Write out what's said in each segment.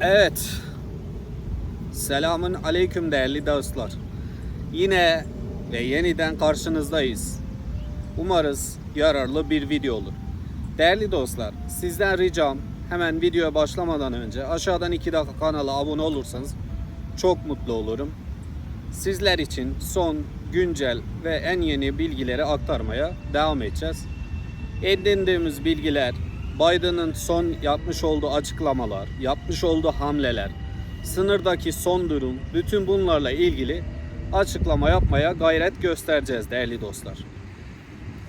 Evet. Selamın aleyküm değerli dostlar. Yine ve yeniden karşınızdayız. Umarız yararlı bir video olur. Değerli dostlar, sizden ricam hemen videoya başlamadan önce aşağıdan 2 dakika kanala abone olursanız çok mutlu olurum. Sizler için son, güncel ve en yeni bilgileri aktarmaya devam edeceğiz. Edindiğimiz bilgiler, Biden'ın son yapmış olduğu açıklamalar, yapmış olduğu hamleler, sınırdaki son durum, bütün bunlarla ilgili açıklama yapmaya gayret göstereceğiz değerli dostlar.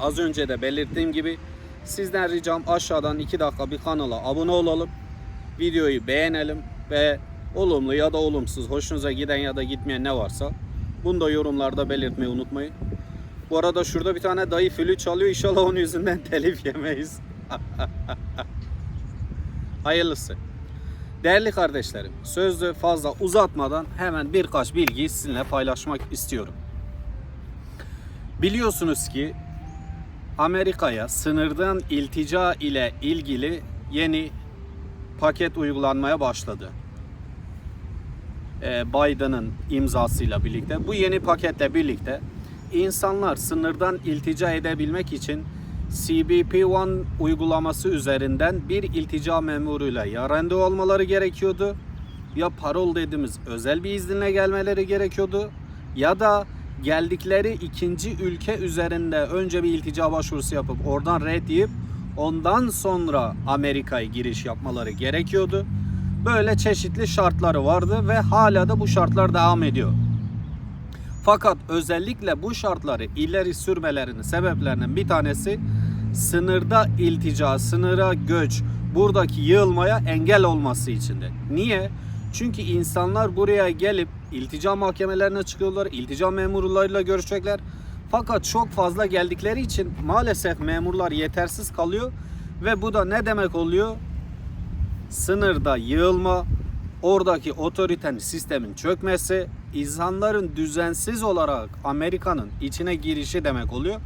Az önce de belirttiğim gibi sizden ricam aşağıdan 2 dakika bir kanala abone olalım. Videoyu beğenelim ve olumlu ya da olumsuz hoşunuza giden ya da gitmeyen ne varsa bunu da yorumlarda belirtmeyi unutmayın. Bu arada şurada bir tane dayı flüt çalıyor. İnşallah onun yüzünden telif yemeyiz. Hayırlısı. Değerli kardeşlerim, sözü fazla uzatmadan hemen birkaç bilgiyi sizinle paylaşmak istiyorum. Biliyorsunuz ki Amerika'ya sınırdan iltica ile ilgili yeni paket uygulanmaya başladı. Ee, Biden'ın imzasıyla birlikte. Bu yeni paketle birlikte insanlar sınırdan iltica edebilmek için CBP-1 uygulaması üzerinden bir iltica memuruyla ya randevu olmaları gerekiyordu ya parol dediğimiz özel bir izinle gelmeleri gerekiyordu ya da geldikleri ikinci ülke üzerinde önce bir iltica başvurusu yapıp oradan red yiyip ondan sonra Amerika'ya giriş yapmaları gerekiyordu. Böyle çeşitli şartları vardı ve hala da bu şartlar devam ediyor. Fakat özellikle bu şartları ileri sürmelerinin sebeplerinden bir tanesi sınırda iltica, sınıra göç, buradaki yığılmaya engel olması içindi. Niye? Çünkü insanlar buraya gelip iltica mahkemelerine çıkıyorlar, iltica memurlarıyla görüşecekler. Fakat çok fazla geldikleri için maalesef memurlar yetersiz kalıyor ve bu da ne demek oluyor? Sınırda yığılma, oradaki otoritenin sistemin çökmesi, insanların düzensiz olarak Amerika'nın içine girişi demek oluyor.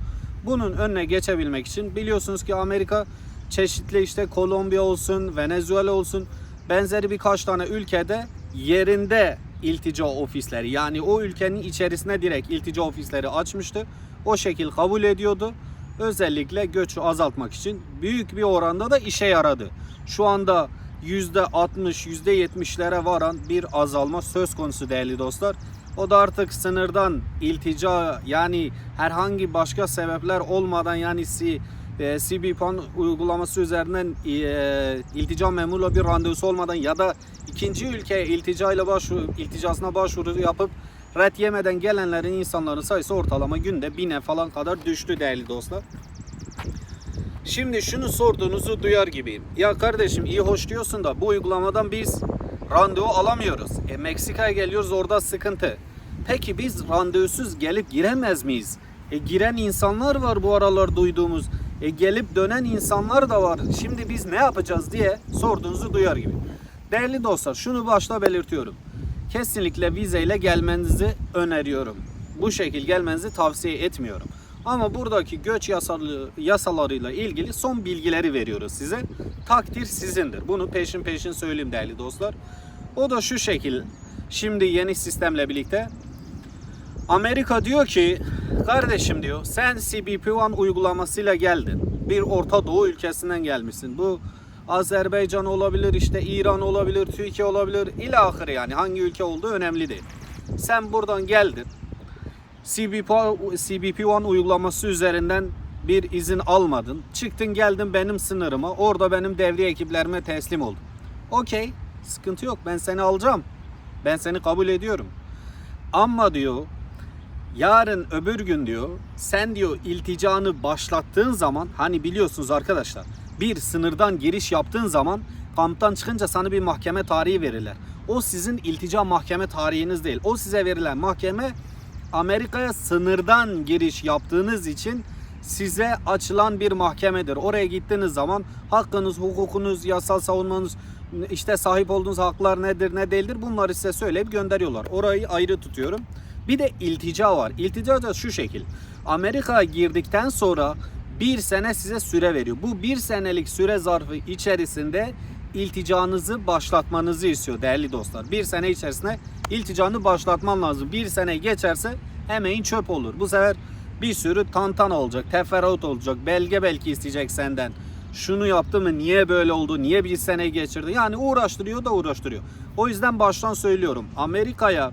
Bunun önüne geçebilmek için biliyorsunuz ki Amerika çeşitli işte Kolombiya olsun, Venezuela olsun benzeri birkaç tane ülkede yerinde iltica ofisleri yani o ülkenin içerisine direkt iltica ofisleri açmıştı. O şekil kabul ediyordu. Özellikle göçü azaltmak için büyük bir oranda da işe yaradı. Şu anda %60, %70'lere varan bir azalma söz konusu değerli dostlar. O da artık sınırdan iltica yani herhangi başka sebepler olmadan yani C, e, CBPON uygulaması üzerinden e, iltica memurla bir randevusu olmadan ya da ikinci ülkeye iltica ile başvuru, ilticasına başvuru yapıp red yemeden gelenlerin insanların sayısı ortalama günde bine falan kadar düştü değerli dostlar. Şimdi şunu sorduğunuzu duyar gibiyim. Ya kardeşim iyi hoş diyorsun da bu uygulamadan biz randevu alamıyoruz. E Meksika'ya geliyoruz orada sıkıntı. Peki biz randevusuz gelip giremez miyiz? E giren insanlar var bu aralar duyduğumuz. E gelip dönen insanlar da var. Şimdi biz ne yapacağız diye sorduğunuzu duyar gibi. Değerli dostlar şunu başta belirtiyorum. Kesinlikle vizeyle gelmenizi öneriyorum. Bu şekil gelmenizi tavsiye etmiyorum. Ama buradaki göç yasalı, yasalarıyla ilgili son bilgileri veriyoruz size. Takdir sizindir. Bunu peşin peşin söyleyeyim değerli dostlar. O da şu şekil. Şimdi yeni sistemle birlikte Amerika diyor ki kardeşim diyor sen CBP-1 uygulamasıyla geldin. Bir Orta Doğu ülkesinden gelmişsin. Bu Azerbaycan olabilir, işte İran olabilir, Türkiye olabilir. İlahir yani hangi ülke olduğu önemli değil. Sen buradan geldin. CBP, CBP-1 uygulaması üzerinden bir izin almadın. Çıktın geldin benim sınırıma. Orada benim devriye ekiplerime teslim oldun. Okey. Sıkıntı yok. Ben seni alacağım. Ben seni kabul ediyorum. Ama diyor yarın öbür gün diyor sen diyor ilticanı başlattığın zaman hani biliyorsunuz arkadaşlar bir sınırdan giriş yaptığın zaman kamptan çıkınca sana bir mahkeme tarihi verirler. O sizin iltica mahkeme tarihiniz değil. O size verilen mahkeme Amerika'ya sınırdan giriş yaptığınız için size açılan bir mahkemedir. Oraya gittiğiniz zaman hakkınız, hukukunuz, yasal savunmanız, işte sahip olduğunuz haklar nedir, ne değildir bunları size söyleyip gönderiyorlar. Orayı ayrı tutuyorum. Bir de iltica var. İltica da şu şekil. Amerika'ya girdikten sonra bir sene size süre veriyor. Bu bir senelik süre zarfı içerisinde ilticanızı başlatmanızı istiyor değerli dostlar. Bir sene içerisinde ilticanı başlatman lazım. Bir sene geçerse emeğin çöp olur. Bu sefer bir sürü tantan olacak, teferruat olacak, belge belki isteyecek senden. Şunu yaptı mı, niye böyle oldu, niye bir sene geçirdi? Yani uğraştırıyor da uğraştırıyor. O yüzden baştan söylüyorum. Amerika'ya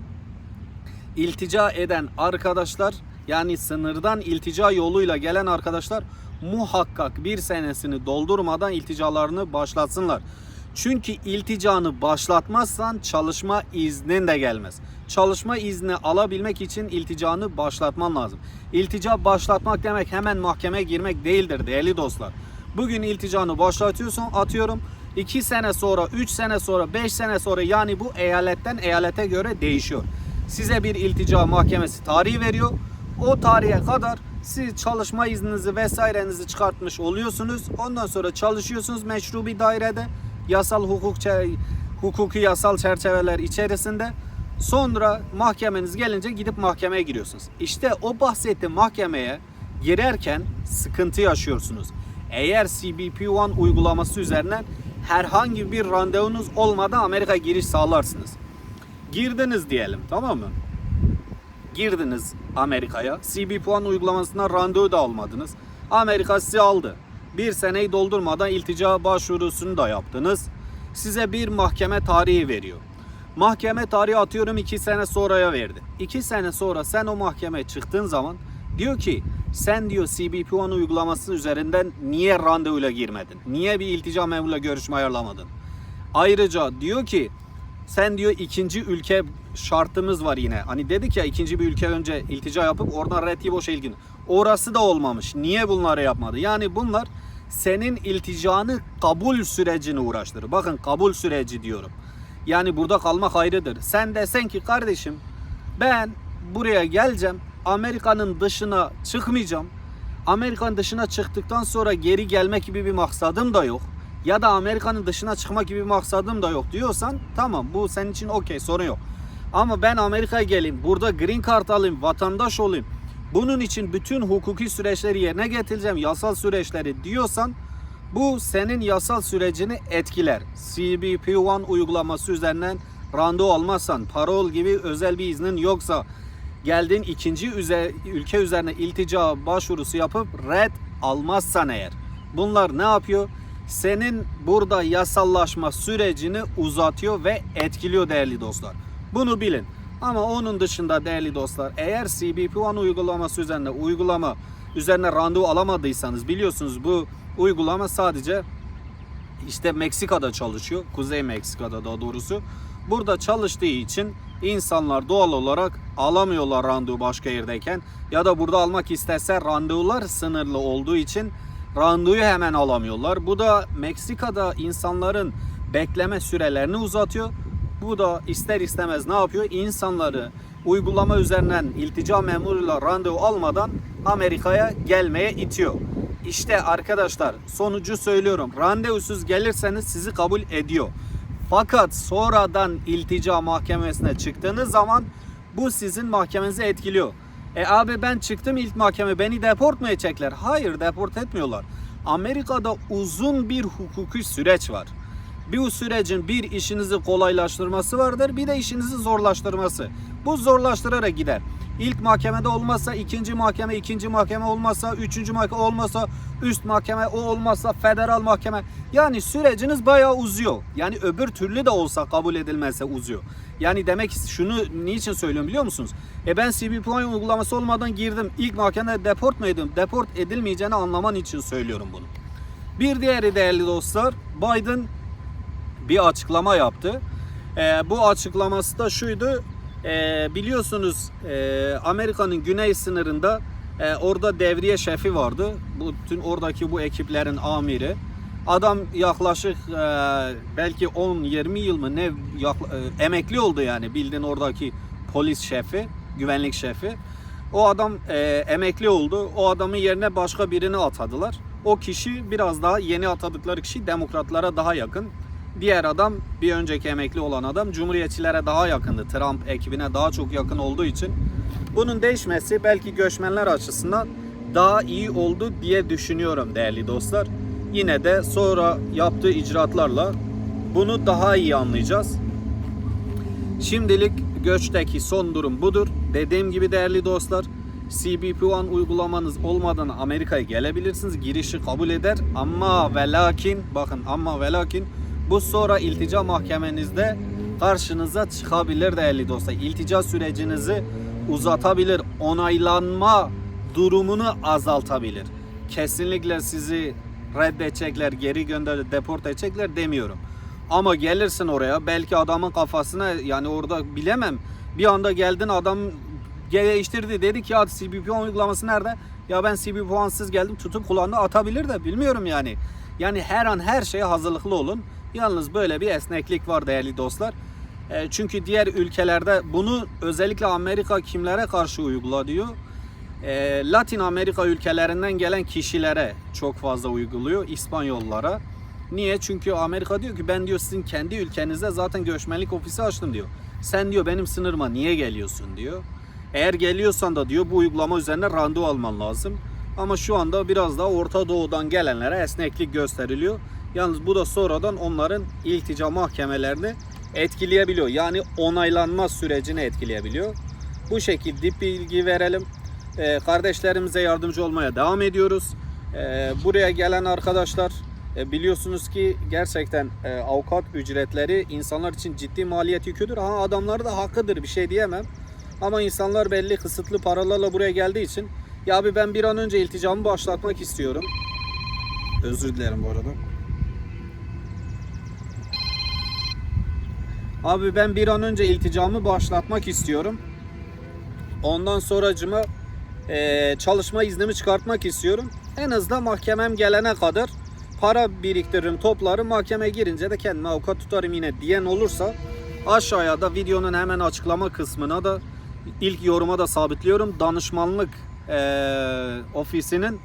iltica eden arkadaşlar yani sınırdan iltica yoluyla gelen arkadaşlar muhakkak bir senesini doldurmadan ilticalarını başlatsınlar. Çünkü ilticanı başlatmazsan çalışma iznin de gelmez. Çalışma izni alabilmek için ilticanı başlatman lazım. İltica başlatmak demek hemen mahkemeye girmek değildir değerli dostlar. Bugün ilticanı başlatıyorsun atıyorum 2 sene sonra, 3 sene sonra, 5 sene sonra yani bu eyaletten eyalete göre değişiyor. Size bir iltica mahkemesi tarihi veriyor. O tarihe kadar siz çalışma izninizi vesairenizi çıkartmış oluyorsunuz. Ondan sonra çalışıyorsunuz meşru bir dairede. Yasal hukuk hukuki yasal çerçeveler içerisinde. Sonra mahkemeniz gelince gidip mahkemeye giriyorsunuz. İşte o bahsettiğim mahkemeye girerken sıkıntı yaşıyorsunuz. Eğer CBP One uygulaması üzerinden herhangi bir randevunuz olmadan Amerika giriş sağlarsınız. Girdiniz diyelim tamam mı? Girdiniz Amerika'ya. CBP One uygulamasına randevu da almadınız. Amerika sizi aldı. Bir seneyi doldurmadan iltica başvurusunu da yaptınız. Size bir mahkeme tarihi veriyor. Mahkeme tarihi atıyorum iki sene sonraya verdi. İki sene sonra sen o mahkemeye çıktığın zaman diyor ki sen diyor CBP One uygulaması üzerinden niye randevuyla girmedin? Niye bir iltica memuruyla görüşme ayarlamadın? Ayrıca diyor ki sen diyor ikinci ülke şartımız var yine. Hani dedik ya ikinci bir ülke önce iltica yapıp oradan reddi boş ilgin. Orası da olmamış. Niye bunları yapmadı? Yani bunlar senin ilticanı kabul sürecini uğraştırır. Bakın kabul süreci diyorum. Yani burada kalmak ayrıdır. Sen desen ki kardeşim ben buraya geleceğim. Amerika'nın dışına çıkmayacağım. Amerika'nın dışına çıktıktan sonra geri gelmek gibi bir maksadım da yok. Ya da Amerika'nın dışına çıkmak gibi bir maksadım da yok diyorsan tamam bu senin için okey sorun yok. Ama ben Amerika'ya geleyim, burada green card alayım, vatandaş olayım. Bunun için bütün hukuki süreçleri yerine getireceğim, yasal süreçleri diyorsan bu senin yasal sürecini etkiler. CBP One uygulaması üzerinden randevu almazsan, parol gibi özel bir iznin yoksa, geldin ikinci üze- ülke üzerine iltica başvurusu yapıp red almazsan eğer. Bunlar ne yapıyor? Senin burada yasallaşma sürecini uzatıyor ve etkiliyor değerli dostlar. Bunu bilin. Ama onun dışında değerli dostlar eğer CBP One uygulaması üzerine uygulama üzerine randevu alamadıysanız biliyorsunuz bu uygulama sadece işte Meksika'da çalışıyor. Kuzey Meksika'da daha doğrusu. Burada çalıştığı için insanlar doğal olarak alamıyorlar randevu başka yerdeyken ya da burada almak istese randevular sınırlı olduğu için randevuyu hemen alamıyorlar. Bu da Meksika'da insanların bekleme sürelerini uzatıyor. Bu da ister istemez ne yapıyor? İnsanları uygulama üzerinden iltica memuruyla randevu almadan Amerika'ya gelmeye itiyor. İşte arkadaşlar sonucu söylüyorum. Randevusuz gelirseniz sizi kabul ediyor. Fakat sonradan iltica mahkemesine çıktığınız zaman bu sizin mahkemenizi etkiliyor. E abi ben çıktım ilk mahkeme beni deport mu edecekler? Hayır deport etmiyorlar. Amerika'da uzun bir hukuki süreç var. Bu sürecin bir işinizi kolaylaştırması vardır, bir de işinizi zorlaştırması. Bu zorlaştırarak gider. İlk mahkemede olmazsa ikinci mahkeme, ikinci mahkeme olmazsa üçüncü mahkeme olmazsa üst mahkeme, o olmazsa federal mahkeme. Yani süreciniz bayağı uzuyor. Yani öbür türlü de olsa kabul edilmezse uzuyor. Yani demek şunu niçin söylüyorum biliyor musunuz? E ben CBP uygulaması olmadan girdim. İlk mahkemede deport mu edildim? Deport edilmeyeceğini anlaman için söylüyorum bunu. Bir diğeri değerli dostlar, Biden bir açıklama yaptı. Ee, bu açıklaması da şuydu. Ee, biliyorsunuz e, Amerika'nın güney sınırında e, orada devriye şefi vardı. Bu tüm oradaki bu ekiplerin amiri. Adam yaklaşık e, belki 10-20 yıl mı ne e, emekli oldu yani bildiğin oradaki polis şefi, güvenlik şefi. O adam e, emekli oldu. O adamın yerine başka birini atadılar. O kişi biraz daha yeni atadıkları kişi demokratlara daha yakın. Diğer adam bir önceki emekli olan adam cumhuriyetçilere daha yakındı. Trump ekibine daha çok yakın olduğu için. Bunun değişmesi belki göçmenler açısından daha iyi oldu diye düşünüyorum değerli dostlar. Yine de sonra yaptığı icraatlarla bunu daha iyi anlayacağız. Şimdilik göçteki son durum budur. Dediğim gibi değerli dostlar, CBP One uygulamanız olmadan Amerika'ya gelebilirsiniz. Girişi kabul eder ama ve lakin bakın ama ve lakin bu sonra iltica mahkemenizde karşınıza çıkabilir değerli dostlar. İltica sürecinizi uzatabilir. Onaylanma durumunu azaltabilir. Kesinlikle sizi reddedecekler, geri gönder, deport edecekler demiyorum. Ama gelirsin oraya belki adamın kafasına yani orada bilemem. Bir anda geldin adam değiştirdi dedi ki ya CBP uygulaması nerede? Ya ben CBP puansız geldim tutup kulağına atabilir de bilmiyorum yani. Yani her an her şeye hazırlıklı olun. Yalnız böyle bir esneklik var değerli dostlar. E, çünkü diğer ülkelerde bunu özellikle Amerika kimlere karşı uygula diyor. E, Latin Amerika ülkelerinden gelen kişilere çok fazla uyguluyor. İspanyollara. Niye? Çünkü Amerika diyor ki ben diyor sizin kendi ülkenizde zaten göçmenlik ofisi açtım diyor. Sen diyor benim sınırıma niye geliyorsun diyor. Eğer geliyorsan da diyor bu uygulama üzerine randevu alman lazım. Ama şu anda biraz daha Orta Doğu'dan gelenlere esneklik gösteriliyor. Yalnız bu da sonradan onların iltica mahkemelerini etkileyebiliyor. Yani onaylanma sürecini etkileyebiliyor. Bu şekilde bilgi verelim. Ee, kardeşlerimize yardımcı olmaya devam ediyoruz. Ee, buraya gelen arkadaşlar e, biliyorsunuz ki gerçekten e, avukat ücretleri insanlar için ciddi maliyet yüküdür. Ha adamlar da hakkıdır bir şey diyemem. Ama insanlar belli kısıtlı paralarla buraya geldiği için ya abi ben bir an önce ilticamı başlatmak istiyorum. Özür dilerim bu arada. Abi ben bir an önce ilticamı başlatmak istiyorum. Ondan sonracıma eee, çalışma iznimi çıkartmak istiyorum. En azından mahkemem gelene kadar para biriktiririm, toplarım. Mahkemeye girince de kendime avukat tutarım yine diyen olursa aşağıya da videonun hemen açıklama kısmına da ilk yoruma da sabitliyorum. Danışmanlık eee, ofisinin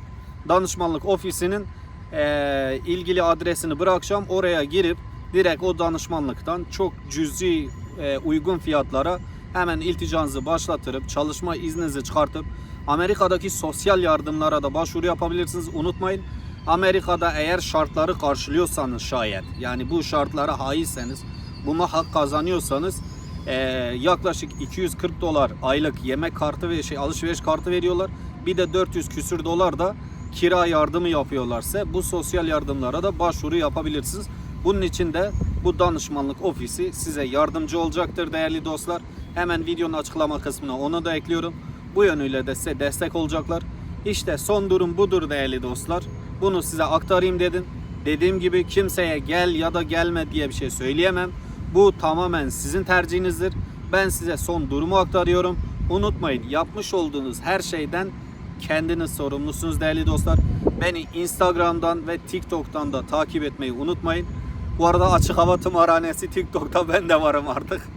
danışmanlık ofisinin eee, ilgili adresini bırakacağım. Oraya girip direkt o danışmanlıktan çok cüzi eee, uygun fiyatlara hemen ilticanızı başlatırıp çalışma izninizi çıkartıp Amerika'daki sosyal yardımlara da başvuru yapabilirsiniz. Unutmayın Amerika'da eğer şartları karşılıyorsanız şayet yani bu şartlara haizseniz buna hak kazanıyorsanız eee, yaklaşık 240 dolar aylık yemek kartı ve şey alışveriş kartı veriyorlar. Bir de 400 küsür dolar da kira yardımı yapıyorlarsa bu sosyal yardımlara da başvuru yapabilirsiniz. Bunun için de bu danışmanlık ofisi size yardımcı olacaktır değerli dostlar. Hemen videonun açıklama kısmına onu da ekliyorum. Bu yönüyle de size destek olacaklar. İşte son durum budur değerli dostlar. Bunu size aktarayım dedim. Dediğim gibi kimseye gel ya da gelme diye bir şey söyleyemem. Bu tamamen sizin tercihinizdir. Ben size son durumu aktarıyorum. Unutmayın yapmış olduğunuz her şeyden kendiniz sorumlusunuz değerli dostlar. Beni Instagram'dan ve TikTok'tan da takip etmeyi unutmayın. Bu arada açık hava tımarhanesi TikTok'ta ben de varım artık.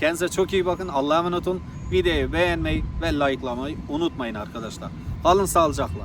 Kendinize çok iyi bakın. Allah'a emanet olun. Videoyu beğenmeyi ve likelamayı unutmayın arkadaşlar. Kalın sağlıcakla.